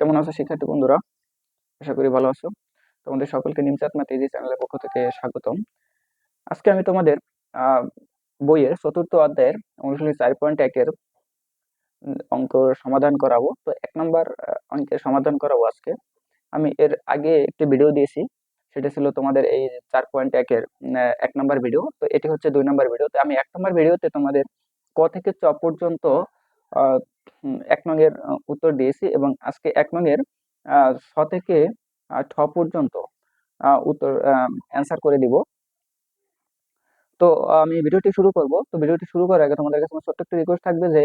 কেমন আছো শিক্ষার্থী বন্ধুরা? আশা করি ভালো আছো। তোমাদের সকলকে নিমচাঁদ মাতি এই চ্যানেলের পক্ষ থেকে স্বাগতম। আজকে আমি তোমাদের বইয়ের চতুর্থ অধ্যায়ের অনুশীলনী চার পয়েন্ট একের অঙ্ক সমাধান করাবো। তো এক নম্বর অঙ্কের সমাধান করাবো আজকে। আমি এর আগে একটি ভিডিও দিয়েছি, সেটা ছিল তোমাদের এই চার পয়েন্ট একের এক নম্বর ভিডিও তো এটি হচ্ছে দুই নম্বর ভিডিও তো আমি এক নম্বর ভিডিওতে তোমাদের ক থেকে চ পর্যন্ত এক নঙের উত্তর দিয়েছি এবং আজকে এক নঙের ছ থেকে ঠ পর্যন্ত উত্তর অ্যান্সার করে দিব। তো, আমি ভিডিওটি শুরু করব। তো, ভিডিওটি শুরু করার আগে তোমাদের কাছে ছোট্ট একটি রিকোয়েস্ট থাকবে যে,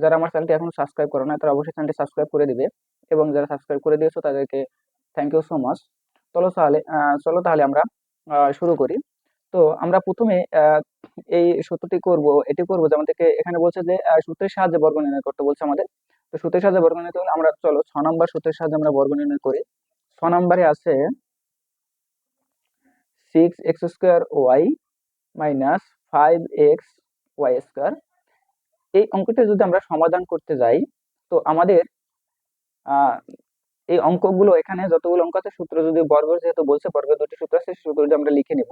যারা আমার চ্যানেলটি এখনও সাবস্ক্রাইব করো না তারা অবশ্যই চ্যানেলটি সাবস্ক্রাইব করে দিবে এবং যারা সাবস্ক্রাইব করে দিয়েছ তাদেরকে থ্যাংক ইউ সো মাচ চলো তাহলে চলো তাহলে আমরা শুরু করি। তো আমরা প্রথমে এই সূত্রটি করব, এটি করব যেমন থেকে এখানে বলছে যে সূত্রের সাহায্যে বর্গ নির্ণয় করতে বলছে আমাদের। তো সূত্রের সাহায্যে বর্গ নির্ণয় করলে আমরা, চলো, ছ নম্বর সূত্রের সাহায্যে আমরা বর্গ নির্ণয় করি। ছ নম্বরে আছে six X square Y minus five X Y square এই অঙ্কটি যদি আমরা সমাধান করতে যাই, তো আমাদের এই অঙ্কগুলো এখানে যতগুলো অঙ্ক আছে, সূত্র যদি বর্গ যেহেতু বলছে, বর্গের দুটি সূত্র আছে সেই সূত্রটি আমরা লিখে নিব।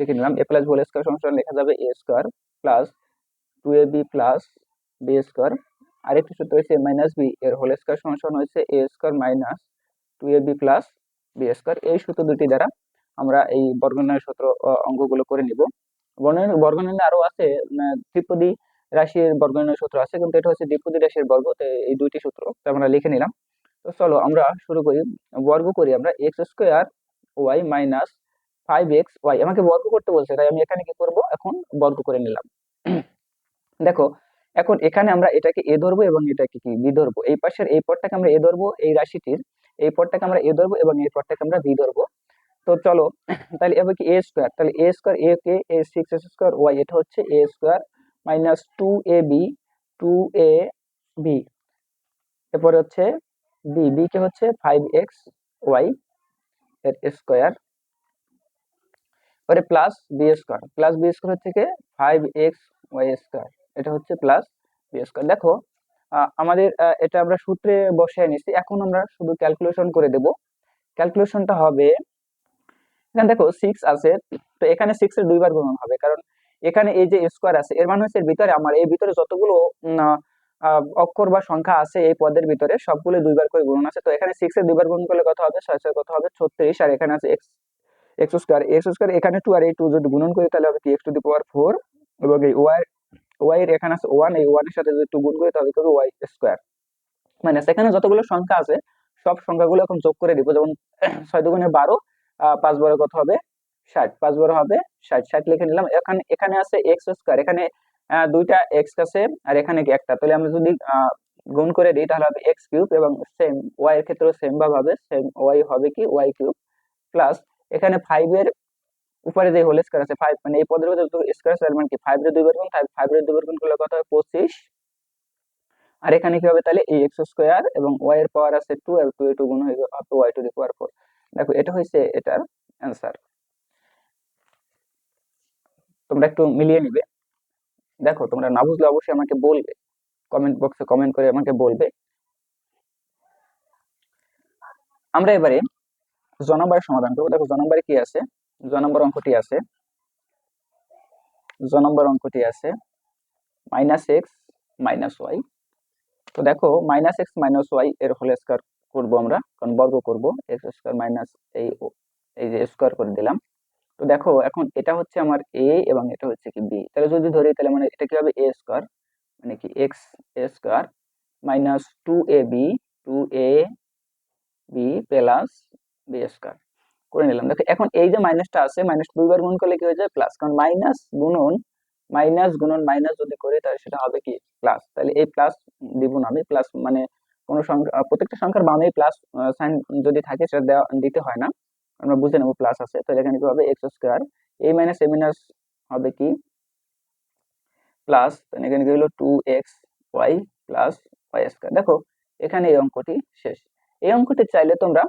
লিখে নিলাম এ প্লাস হোল স্কোয়ার সমস্যা লেখা যাবে A square plus two A B plus B square আরেকটি সূত্র হচ্ছে মাইনাস বি এর হোল স্কোয়ার সমস্যা হচ্ছে A square minus two A B plus B square এই সূত্র দুটি দ্বারা আমরা এই বর্গনির্ণয় সূত্র আহ, অঙ্কগুলো করে নিব। বর্গনির্ণয় বর্গনির্ণয় আরও আছে আহ, ত্রিপদী রাশির বর্গনির্ণয় সূত্র আছে কিন্তু এটা হচ্ছে দ্বিপদী রাশির বর্গ এই দুইটি সূত্র আমরা লিখে নিলাম। তো চলো আমরা শুরু করি বর্গ করি আমরা X square Y minus five X Y আমাকে বর্গ করতে বলছে, তাই আমি এখানে কি করব? এখন বর্গ করে নিলাম। দেখো, এখন এখানে আমরা এটাকে এ ধরবো এবং এটাকে কি? বি ধরবো। এই পাশের এই পদটাকে আমরা এ ধরবো, এই রাশিটির, এই পদটাকে আমরা এ ধরবো এবং এই পদটাকে আমরা বি ধরবো। তো চলো, তাহলে এবার কি এ স্কোয়ার? তাহলে এ square A K, A six S square Y এটা হচ্ছে A square minus two A B two A B এরপরে হচ্ছে বি বি কে হচ্ছে ফাইভ এক্স ওয়াই এর স্কোয়ার। পরে plus B square plus B square হচ্ছে ফাইভ এক্স ওয়াই স্কোয়ার এটা হচ্ছে প্লাস বি স্কোয়ার দেখো আমাদের এটা আমরা সূত্রে বসিয়ে নিছি এখন আমরা শুধু ক্যালকুলেশন করে দেব। ক্যালকুলেশনটা হবে, এখানে দেখো সিক্স আছে, তো এখানে সিক্স এর দুইবার গুণন হবে, কারণ এখানে এই যে স্কোয়ার আছে, এর মানে হচ্ছে এর ভিতরে আমার এই ভিতরে যতগুলো অক্ষর বা সংখ্যা আছে এই পদের ভিতরে সবগুলো দুইবার করে গুণন আছে, তো এখানে সিক্স এর দুইবার গুণ করলে কত হবে? ছয় ছয় কত হবে? ছত্রিশ, আর এখানে আছে X X square X square এখানে টু আর এই টু যদি গুণন করি, তাহলে হবে কি? X to the power four এবং এই ওয়াই ওয়াই এর এখানে আছে ওয়ান এই ওয়ানের সাথে যদি টু গুণ করি, তাহলে হবে? ওয়াই স্কোয়ার মানে সেখানে যতগুলো সংখ্যা আছে, সব সংখ্যাগুলো এখন যোগ করে দিব। যেমন, ছয় দুগুণে বারো পাঁচ বারো কত হবে? ষাট। পাঁচ বারো হবে ষাট। ষাট লিখে নিলাম। এখানে এখানে আছে এক্স স্কোয়ার এখানে দুইটা এক্স আছে আর এখানে একটা। তাহলে আমরা যদি গুণ করে দিই, তাহলে হবে এক্স কিউব এবং সেম ওয়াই এর ক্ষেত্রে সেম ভাবে সেম ওয়াই হবে কি? ওয়াই কিউব প্লাস এখানে ফাইভ এর উপরে যে হোল স্কোয়ার আছে ফাইভ মানে এই পদের ভিতরে স্কোয়ার আছে মানে কি? ফাইভ এর দুইবার গুণ ফাইভ এর দুইবার গুণ করলে কত হবে পঁচিশ। আর এখানে কি হবে তাহলে? এই এক্স স্কোয়ার এবং ওয়াই এর পাওয়ার আছে টু আর টু এ টু গুণ হয়ে যাবে Y to the power four দেখো, এটা হয়েছে এটার অ্যান্সার তোমরা একটু মিলিয়ে নিবে। দেখো, তোমরা না বুঝলে অবশ্যই আমাকে বলবে। কমেন্ট বক্সে কমেন্ট করে আমাকে বলবে। আমরা এবারে জ নম্বরের সমাধান করব। দেখো, জ নম্বরে কি আছে? জ নম্বর অঙ্কটি আছে। জ নম্বর অঙ্কটি আছে। মাইনাস এক্স মাইনাস ওয়াই তো দেখো মাইনাস এক্স মাইনাস ওয়াই এর হোল স্কোয়ার করব আমরা। কারণ বর্গ করব। এক্স স্কোয়ার মাইনাস এই এই যে স্কোয়ার করে দিলাম। তো দেখো, এখন এটা হচ্ছে আমার এ এবং এটা হচ্ছে কি বি তাহলে যদি ধরি, তাহলে মানে এটা কি হবে? এ স্কোয়ার মানে কি? X A square minus two A B two A B plus B square করে নিলাম। দেখো, এখন এই যে মাইনাসটা আছে মাইনাস দুইবার গুণ করলে কি হয়ে যায়? প্লাস কারণ মাইনাস গুণন মাইনাস গুণন মাইনাস যদি তাহলে সেটা হবে কি? প্লাস তাহলে এই প্লাস দিব না আমি। প্লাস মানে সংখ্যা প্রত্যেকটা সংখ্যার বামে প্লাস সাইন যদি থাকে, সেটা দেওয়া, দিতে হয় না। আমরা বুঝে নেব প্লাস আছে। তাহলে এখানে কি হবে? X square A minus A minus হবে কি? প্লাস এখানে কি হলো? Two X Y plus Y square দেখো, এখানে এই অঙ্কটি শেষ। এই অঙ্কটি চাইলে তোমরা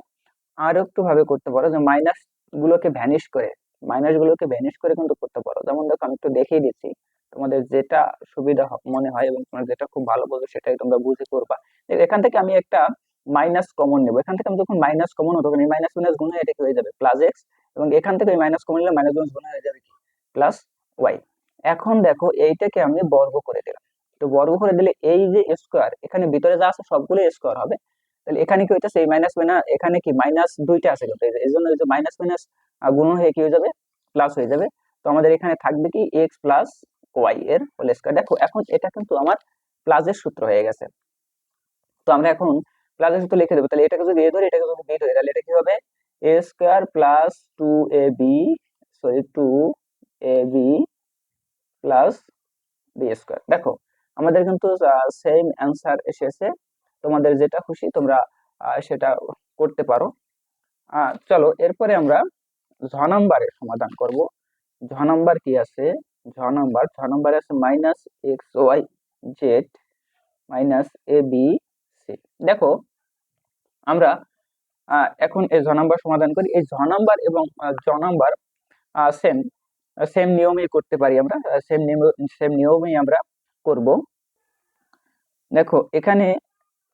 আরও একটু ভাবে করতে পারো। যে মাইনাস গুলোকে ভ্যানিশ করে মাইনাস গুলোকে ভ্যানিশ করে কিন্তু করতে পারো। যেমন দেখো, আমি একটু দেখিয়ে দিচ্ছি। তোমাদের যেটা সুবিধা মনে হয় এবং তোমার যেটা খুব ভালো বোঝো সেটাই তোমরা বুঝে করবা। এখান থেকে আমি একটা মাইনাস কমন নেব। এখান থেকে আমি যখন মাইনাস কমন হতো এই মাইনাস মাইনাস গুণ হয়ে এটা হয়ে যাবে? প্লাস এক্স এবং এখান থেকে মাইনাস কমন নিলে মাইনাস মাইনাস গুণ হয়ে যাবে কি? প্লাস ওয়াই এখন দেখো, এইটাকে আমি বর্গ করে দিলাম। তো বর্গ করে দিলে এই যে স্কোয়ার এখানে ভিতরে যা আছে সবগুলো স্কোয়ার হবে। তাহলে এখানে কি হইতেছে? এই মাইনাস মাইনাস এখানে কি মাইনাস দুইটা আছে কিন্তু। এই জন্য মাইনাস মাইনাস গুণ হয়ে কি হয়ে যাবে? প্লাস হয়ে যাবে। তো আমাদের এখানে থাকবে কি এক্স প্লাস ওয়াই এর হোল স্কোয়ার দেখো, এখন এটা কিন্তু আমার প্লাসের সূত্র হয়ে গেছে। তো আমরা এখন প্লাসের সূত্র লিখে দেবো। তাহলে এটাকে যদি এ ধরে, এটাকে যদি বি ধরে, তাহলে এটা কি হবে? A square plus two A B sorry two A B plus B square দেখো, আমাদের কিন্তু সেম অ্যান্সার এসেছে। তোমাদের যেটা খুশি তোমরা সেটা করতে পারো। চলো, এরপরে আমরা ঝ নাম্বারের সমাধান করব। ঝ নাম্বার কি আছে? ঝ নাম্বার, ঝ নাম্বারে আছে minus X Y Z minus A B C দেখো, আমরা এখন এই ঝ নাম্বার সমাধান করি। এই ঝ নাম্বার এবং জ নাম্বার সেম সেম নিয়মেই করতে পারি আমরা। সেম নিয়ম সেম নিয়মেই আমরা করব। দেখো, এখানে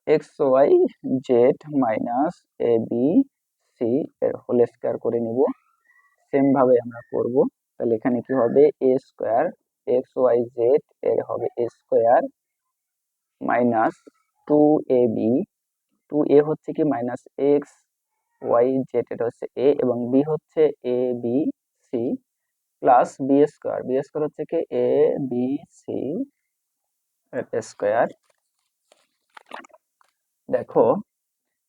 X Y Z minus A B C এর হোল স্কোয়ার করে নিব। সেম ভাবে আমরা করব। তাহলে এখানে কি হবে? A square X Y Z এর হবে A square minus two A B two A হচ্ছে কি মাইনাস এক্স ওয়াই জেড এটা হচ্ছে এ এবং বি হচ্ছে A B C plus B square B square হচ্ছে কি এ বি সি স্কোয়ার দেখো,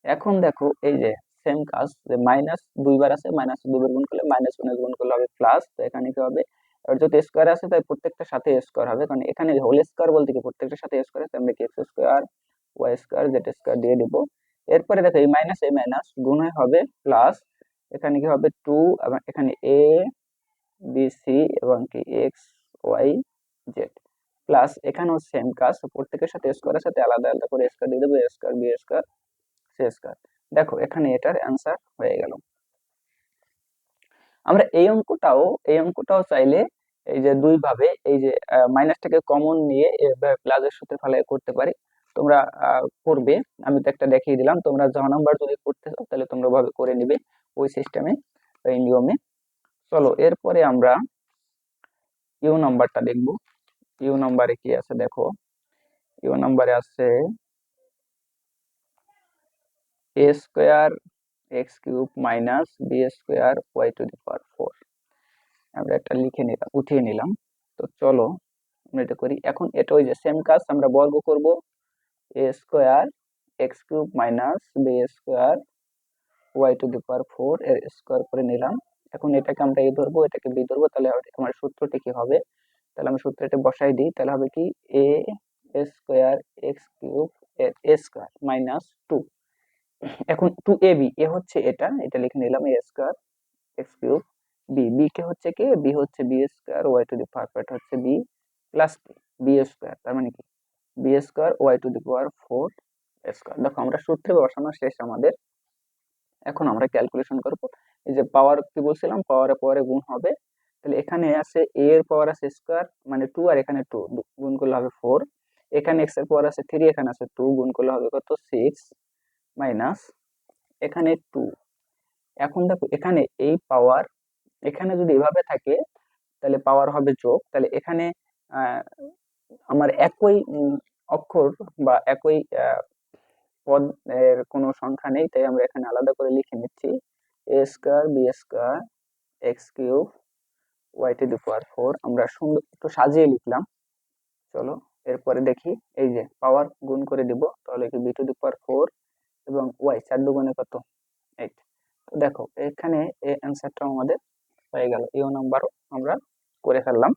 এখন দেখো এই যে সেম কাজ, যে মাইনাস দুইবার আছে মাইনাস দুইবার গুণ করলে মাইনাস মাইনাস গুণ করলে হবে প্লাস তো এখানে কি হবে? আর যদি স্কোয়ার আছে, তাই প্রত্যেকটার সাথে স্কোয়ার হবে। কারণ এখানে হোল স্কোয়ার বলতে কি? প্রত্যেকটার সাথে স্কোয়ার আছে, আমরা কি X square Y square Z square দিয়ে দিব। এরপরে দেখো এই মাইনাস এই মাইনাস গুণ হবে প্লাস এখানে কি হবে? টু এবং এখানে এ বি সি এবং কি? এক্স ওয়াই জেড প্লাস এখানেও সেম কাজ। প্রত্যেকের সাথে স্কোয়ারের সাথে আলাদা আলাদা করে স্কোয়ার দিয়ে দেবো। A square B square C square দেখো, এখানে এটার অ্যান্সার হয়ে গেল। আমরা এই অঙ্কটাও এই অঙ্কটাও চাইলে এই যে দুই ভাবে, এই যে মাইনাসটাকে কমন নিয়ে প্লাসের সাথে ফেলে করতে পারি। তোমরা করবে। আমি তো একটা দেখিয়ে দিলাম। তোমরা জ নাম্বার যদি করতে চাও, তাহলে তোমরা ভাবে করে নিবে ওই সিস্টেমে এই নিয়মে। চলো, এরপরে আমরা ইউ নাম্বারটা দেখব। ইউ নাম্বারে কি আছে দেখো? ইউ নাম্বারে আছে A square X cube minus B square Y to the power four আমরা এটা লিখে নিলাম, উঠিয়ে নিলাম। তো চলো আমরা এটা করি। এখন এটা ওই যে সেম কাজ আমরা বর্গ করব। A square X cube minus B square Y to the power four এর স্কোয়ার করে নিলাম। এখন এটাকে আমরা এ ধরবো, এটাকে বি ধরবো, তাহলে আমার সূত্রটি কি হবে? তাহলে আমি সূত্রটা বসাই দিই, তাহলে হবে কি? A square X cube A square minus two এখন টু এ বি এ হচ্ছে এটা এটা লিখে নিলাম A square X cube B B কে হচ্ছে কি? বি হচ্ছে B square Y to the power হচ্ছে বি প্লাস কে বি স্কোয়ার তার মানে কি? B square Y to the power four square দেখো, আমরা সূত্রে বসানো শেষ আমাদের। এখন আমরা ক্যালকুলেশন করব। এই যে পাওয়ার কি বলছিলাম? পাওয়ারে পাওয়ারে গুণ হবে তাহলে এখানে আছে এ এর পাওয়ার আছে স্কোয়ার মানে টু আর এখানে টু গুণ করলে হবে ফোর এখানে এক্সের পাওয়ার আছে থ্রি এখানে আছে টু গুণ করলে হবে কত? সিক্স মাইনাস এখানে টু এখন দেখো, এখানে এই পাওয়ার এখানে যদি এভাবে থাকে, তাহলে পাওয়ার হবে যোগ। তাহলে এখানে আমার একই অক্ষর বা একই পদ এর কোনো সংখ্যা নেই, তাই আমরা এখানে আলাদা করে লিখে নিচ্ছি। A square B square X cube Y to the four আমরা সুন্দর একটু সাজিয়ে লিখলাম। চলো, এরপরে দেখি, এই যে পাওয়ার গুণ করে দিব, তাহলে কি B to the power four এবং ওয়াই চার দুগুণে কত? এইট তো দেখো, এখানে এই অ্যান্সারটা আমাদের হয়ে গেল। ইউ নাম্বারও আমরা করে ফেললাম।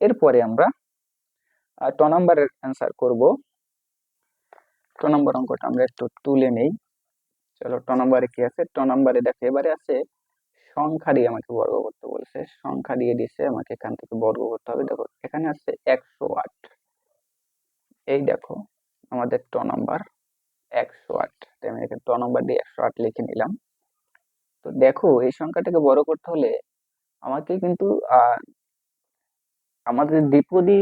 এরপরে আমরা ট নাম্বারের অ্যান্সার করব। ট নম্বর অঙ্কটা আমরা একটু তুলে নেই। চলো, ট নম্বরে কি আছে? ট নম্বরে দেখো, এবারে আছে সংখ্যা দিয়ে আমাকে বর্গ করতে বলছে। সংখ্যা দিয়ে দিছে আমাকে এখান থেকে বর্গ করতে হবে। দেখো, এখানে আছে একশো আট। এই দেখো, আমাদের ট নাম্বার একশো আট। আমি এখানে ট নাম্বার দিয়ে একশো আট লিখে নিলাম। তো দেখো, এই সংখ্যাটাকে বড় করতে হলে আমাকে কিন্তু আমাদের দ্বিপদী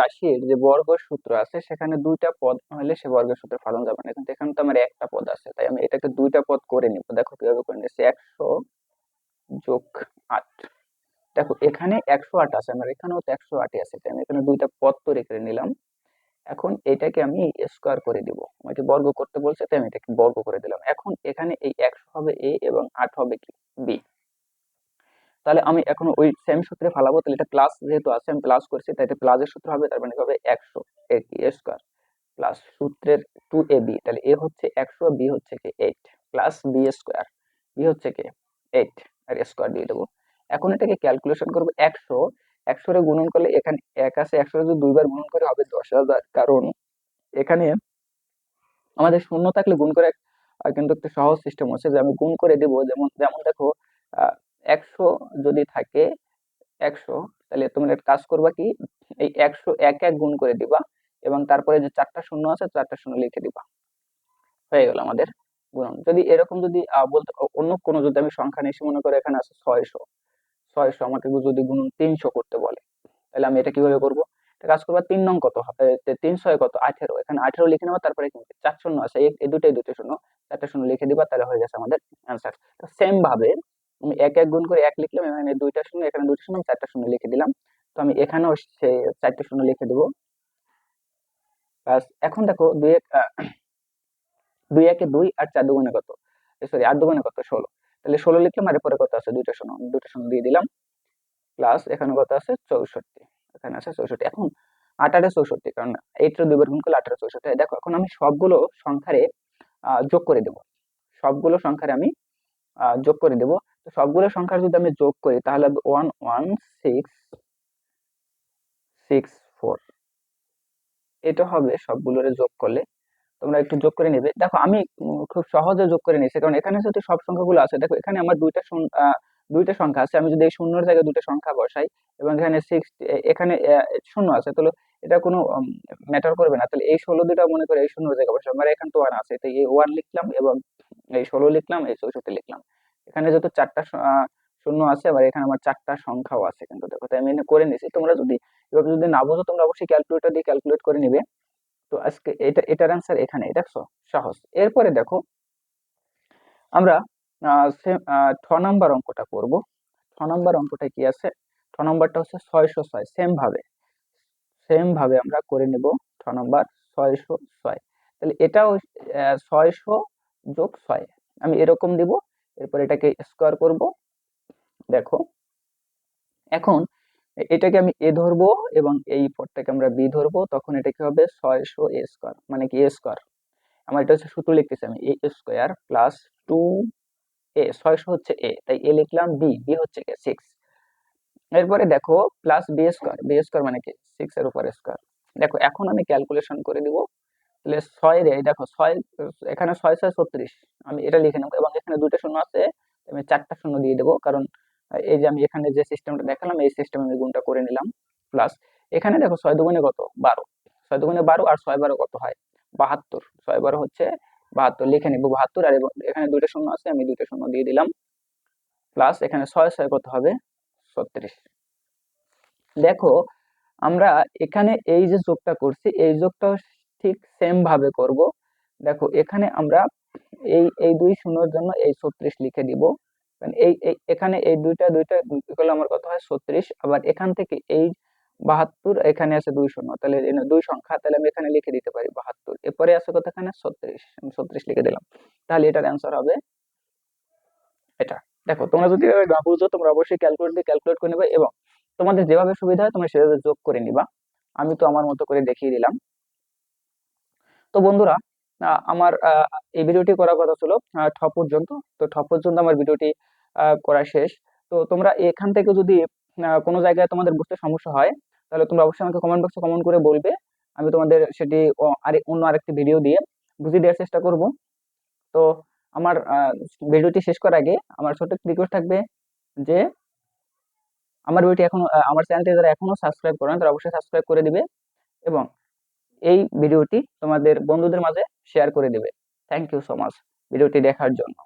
রাশির যে বর্গ সূত্র আছে, সেখানে দুইটা পদ হলে সে বর্গের সূত্র ফালানো যাবে না। কিন্তু এখানে তো আমার একটা পদ আছে। তাই আমি এটাকে দুইটা পদ করে নিব। দেখো কীভাবে করে নিচ্ছি একশো যোগ আট। দেখো, এখানে একশো আট আছে, আমার এখানেও তো একশো আটই আছে আমি এখানে দুইটা পদ তৈরি করে নিলাম। এখন এটাকে আমি স্কোয়ার করে দিব। আমাকে বর্গ করতে বলছে, তাই আমি এটাকে বর্গ করে দিলাম। এখন এখানে এই একশো হবে এ এবং আট হবে কি? বি তাহলে আমি এখন ওই সেম সূত্রে ফালাবো, তাহলে এটা প্লাস যেহেতু আছে, আমি প্লাস করছি, তাই এটা প্লাসের সূত্র হবে, তার মানে হবে একশো এ কি স্কোয়ার প্লাস সূত্রের টু এ বি তাহলে এ হচ্ছে একশো বি হচ্ছে কি? Eight plus B square B হচ্ছে কি? এইট আর স্কোয়ার দিয়ে দেবো। এখন এটাকে ক্যালকুলেশন করব একশো। একশো রে গুণন করলে এখানে এক আছে একশো যদি দুইবার গুণন করে হবে দশ হাজার। কারণ এখানে আমাদের শূন্য থাকলে গুণ করে কিন্তু একটা সহজ সিস্টেম আছে যে আমি গুণ করে দেবো। যেমন যেমন দেখো একশো যদি থাকে একশো, তাহলে তোমরা একটা কাজ করবা কি, এই একশো এক এক গুণ করে দিবা এবং তারপরে যে চারটা শূন্য আছে, চারটা শূন্য লিখে দিবা। হয়ে গেল আমাদের। গুণন যদি এরকম যদি বলতে অন্য কোনো যদি আমি সংখ্যা নিয়েছি, মনে করে এখানে আছে ছয়শো ছয়শো আমাকে যদি গুণন তিনশো করতে বলে, তাহলে আমি এটা কীভাবে করব? কাজ করবা, তিন নং কত? হবে তিন ছয় কত? আঠেরো। এখানে আঠেরো লিখে নেবা, তারপরে চার শূন্য। আছে এই এই দুটাই দুটো শূন্য। চারটা শূন্য লিখে দিবা, তাহলে হয়ে গেছে আমাদের অ্যান্সার সেম ভাবে আমি এক এক গুণ করে এক লিখলাম, এখানে দুইটা শূন্য, এখানে দুইটা শূন্য চারটা শূন্য লিখে দিলাম। তো আমি এখানেও চারটা শূন্য লিখে দেবো। এখন দেখো দুই এক দুই একে দুই আর চার দুগুণে কত? সরি আট দুগুণে কত? ষোলো। তাহলে ষোলো লিখলাম, আর এরপরে কত আছে? দুইটা শূন্য দুইটা শূন্য দিয়ে দিলাম। প্লাস এখানে কত আছে? চৌষট্টি। এখানে আছে চৌষট্টি। এখন আঠারো চৌষট্টি, কারণ এইটা দুইবার গুণ করলে আঠারো চৌষট্টি দেখো, এখন আমি সবগুলো সংখ্যারে যোগ করে দেব। সবগুলো সংখ্যারে আমি যোগ করে দেব। তো সবগুলো সংখ্যার যদি আমি যোগ করি, তাহলে one one six six four এটা হবে সবগুলোর যোগ করলে তোমরা একটু যোগ করে নেবে। দেখো, আমি খুব সহজে যোগ করে নিয়েছি। কারণ এখানে যদি সব সংখ্যাগুলো আছে। দেখো, এখানে আমার দুইটা দুইটা সংখ্যা আছে। আমি যদি এই শূন্যর জায়গায় দুটো সংখ্যা বসাই এবং এখানে সিক্স এখানে শূন্য আছে, তাহলে এটা কোনো ম্যাটার করবে না। তাহলে এই ষোলো দুটা মনে করে এই শূন্যর জায়গায় বসাই। আমার এখানে তো ওয়ান আছে। তো এই ওয়ান লিখলাম এবং এই ষোলো লিখলাম, এই চৌষট্টি লিখলাম। এখানে যত চারটা শূন্য আছে, আবার এখানে আমার চারটা সংখ্যাও আছে কিন্তু দেখো। তাই আমি করে নিয়েছি। তোমরা যদি এভাবে যদি না বোঝো, তোমরা অবশ্যই ক্যালকুলেটর দিয়ে ক্যালকুলেট করে নিবে। তো আজকে এটা, এটার অ্যান্সার এখানে দেখছ? সহজ। এরপরে দেখো, আমরা ছ নাম্বার অঙ্কটা করব। ছ নাম্বার অঙ্কটা কি আছে? ছ নাম্বারটা হচ্ছে ছয়শো ছয় সেম ভাবে। সেম ভাবে আমরা করে নেব ছ নাম্বার ছয়শো ছয়। তাহলে এটাও ছয়শো যোগ ছয়। আমি এরকম দিব, এরপর এটাকে স্কোয়ার করব। দেখো, এখন এটাকে আমি এ ধরবো এবং এই পদটাকে আমরা বি ধরবো, তখন এটা কি হবে? ছয়শো এ স্কোয়ার মানে কি? A square. আমার এটা হচ্ছে সূত্র লিখতেছি আমি, A square plus two A, ছয়শো হচ্ছে এ, তাই এ লিখলাম বি বি হচ্ছে কি সিক্স। এরপরে দেখো, plus B square B square মানে কি? সিক্স এর উপর স্কোয়ার। দেখো, এখন আমি ক্যালকুলেশন করে দিব, তাহলে ছয় রে দেখো, ছয়, এখানে ছয় ছয় ছত্রিশ, আমি এটা লিখে নেব এবং এখানে দুটো শূন্য আছে, আমি চারটা শূন্য দিয়ে দেবো, কারণ এই যে আমি এখানে যে সিস্টেমটা দেখালাম, এই সিস্টেমে আমি গুণটা করে নিলাম। প্লাস এখানে দেখো ছয় দুগুণে কত? বারো। ছয় দুগুণে বারো আর ছয় বারো কত হয়? বাহাত্তর। ছয় বারো হচ্ছে বাহাত্তর। লিখে নিবো বাহাত্তর আর এখানে দুটো শূন্য আছে, আমি দুটো শূন্য দিয়ে দিলাম। প্লাস এখানে ছয় ছয় কত হবে? ছত্রিশ। দেখো, আমরা এখানে এই যে যোগটা করছি, এই যোগটা ঠিক সেম ভাবে করব। দেখো, এখানে আমরা এই এই দুই শূন্যর জন্য এই ছত্রিশ লিখে দিব। কারণ এই এই, এখানে এই দুইটা দুইটা করলে আমার কত হয় ছত্রিশ, আবার এখান থেকে এই বাহাত্তর, এখানে আছে দুই শূন্য। তাহলে দুই সংখ্যা, তাহলে আমি এখানে লিখে দিতে পারি বাহাত্তর। এরপরে আছে কত এখানে ছত্রিশ। আমি ছত্রিশ লিখে দিলাম। তাহলে এটার অ্যান্সার হবে এটা। দেখো, তোমরা যদি না বুঝো, তোমরা অবশ্যই ক্যালকুলেট দিয়ে ক্যালকুলেট করে নেবে এবং তোমাদের যেভাবে সুবিধা হয়, তোমরা সেভাবে যোগ করে নিবা। আমি তো আমার মতো করে দেখিয়ে দিলাম। তো বন্ধুরা আমার এই ভিডিওটি করার কথা ছিল ঠ পর্যন্ত। তো ঠ পর্যন্ত আমার ভিডিওটি করা শেষ। তো তোমরা এখান থেকে যদি কোনো জায়গায় তোমাদের বুঝতে সমস্যা হয়, তাহলে তোমরা অবশ্যই আমাকে কমেন্ট বক্সে কমেন্ট করে বলবে। আমি তোমাদের সেটি আরে, অন্য আরেকটি ভিডিও দিয়ে বুঝিয়ে দেওয়ার চেষ্টা করব। তো আমার ভিডিওটি শেষ করার আগে আমার ছোট্ট রিকোয়েস্ট থাকবে যে, আমার ভিডিওটি এখনও আমার চ্যানেলটি যারা এখনও সাবস্ক্রাইব করেন, তারা অবশ্যই সাবস্ক্রাইব করে দিবে। এবং এই ভিডিওটি তোমাদের বন্ধুদের মাঝে শেয়ার করে দেবে। থ্যাংক ইউ সো মাচ ভিডিওটি দেখার জন্য।